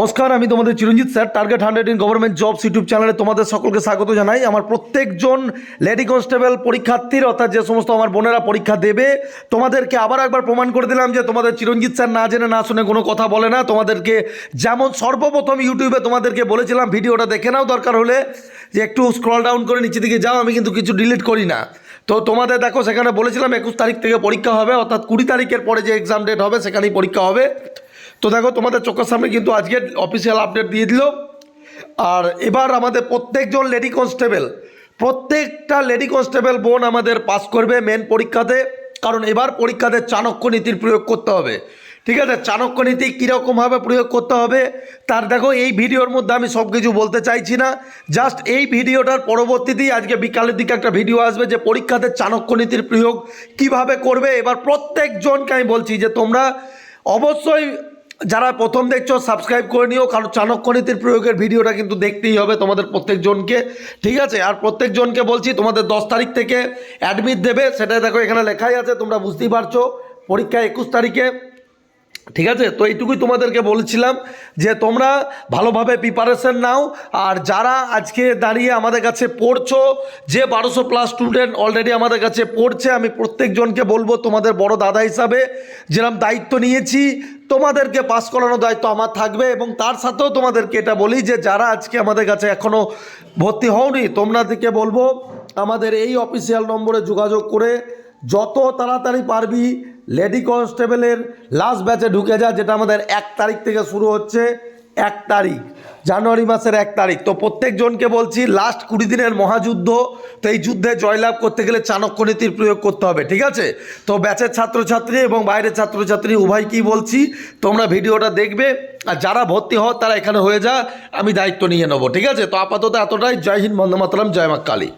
নমস্কার, আমি তোমাদের Chiranjit sir target hundred in government jobs YouTube চ্যানেলে তোমাদের সকলকে স্বাগত জানাই। আমার প্রত্যেকজন লেডি কনস্টেবল পরীক্ষার্থীর, অর্থাৎ যে সমস্ত আমার বোনেরা পরীক্ষা দেবে, তোমাদেরকে আবার একবার প্রমাণ করে দিলাম যে তোমাদের চিরঞ্জিত স্যার না জেনে, না শুনে কোনো কথা বলে না। তোমাদেরকে যেমন সর্বপ্রথম ইউটিউবে তোমাদেরকে বলেছিলাম, ভিডিওটা দেখে নাও, দরকার হলে যে একটু স্ক্রল ডাউন করে নিচে দিকে যাও, আমি কিন্তু কিছু ডিলিট করি না। তো তোমাদের দেখো, সেখানে বলেছিলাম একুশ তারিখ থেকে পরীক্ষা হবে, অর্থাৎ কুড়ি তারিখের পরে যে এক্সাম ডেট হবে, সেখানেই পরীক্ষা হবে। তো দেখো, তোমাদের চোখের সামনে কিন্তু আজকে অফিসিয়াল আপডেট দিয়ে দিল। আর এবার আমাদের প্রত্যেকজন লেডি কনস্টেবল প্রত্যেকটা লেডি কনস্টেবল বোন আমাদের পাস করবে মেন পরীক্ষাতে, কারণ এবার পরীক্ষাতে চাণক্য নীতির প্রয়োগ করতে হবে। ঠিক আছে? চাণক্য নীতি কীরকমভাবে প্রয়োগ করতে হবে, তার দেখো, এই ভিডিওর মধ্যে আমি সব কিছু বলতে চাইছি না। জাস্ট এই ভিডিওটার পরবর্তীতেই আজকে বিকালের দিকে একটা ভিডিও আসবে যে পরীক্ষাতে চাণক্য নীতির প্রয়োগ কীভাবে করবে। এবার প্রত্যেকজনকে আমি বলছি যে তোমরা অবশ্যই যারা প্রথম দেখছ সাবস্ক্রাইব করে নিও, কারণ চাণক্য নীতির প্রয়োগের ভিডিওটা কিন্তু দেখতেই হবে তোমাদের প্রত্যেকজনকে, ঠিক আছে? আর প্রত্যেকজনকে বলছি, তোমাদের দশ তারিখ থেকে অ্যাডমিট দেবে সেটা দেখো এখানে লেখাই আছে, তোমরা বুঝতেই পারছ। পরীক্ষা একুশ তারিখে ঠিক আছে? তো এইটুকুই তোমাদেরকে বলেছিলাম যে তোমরা ভালোভাবে প্রিপারেশন নাও আর যারা আজকে দাঁড়িয়ে আমাদের কাছে পড়ছো, যে বারোশো প্লাস স্টুডেন্ট অলরেডি আমাদের কাছে পড়ছে, আমি প্রত্যেকজনকে বলব তোমাদের বড় দাদা হিসাবে যেরকম দায়িত্ব নিয়েছি, তোমাদেরকে পাস করানোর দায়িত্ব আমার থাকবে এবং তার সাথেও তোমাদেরকে এটা বলি যে যারা আজকে আমাদের কাছে এখনও ভর্তি হওনি তোমাদেরকে বলব আমাদের এই অফিসিয়াল নম্বরে যোগাযোগ করে যত তাড়াতাড়ি পারবি লেডি কনস্টেবলের লাস্ট ব্যাচে ঢুকে যা যেটা আমাদের এক তারিখ থেকে শুরু হচ্ছে, এক তারিখ। জানুয়ারি মাসের এক তারিখ। তো প্রত্যেকজনকে বলছি লাস্ট কুড়ি দিনের মহাযুদ্ধ, তো এই যুদ্ধে জয়লাভ করতে গেলে চাণক্য নীতির প্রয়োগ করতে হবে, ঠিক আছে? তো ব্যাচের ছাত্রছাত্রী এবং বাইরের ছাত্রছাত্রী উভয়কেই বলছি, তোমরা ভিডিওটা দেখবে, আর যারা ভর্তি হও, তারা এখানে হয়ে যা, আমি দায়িত্ব নিয়ে নেব, ঠিক আছে? তো আপাতত এতটাই। জয় হিন্দ, বন্দে মাতরম, জয় মা কালী।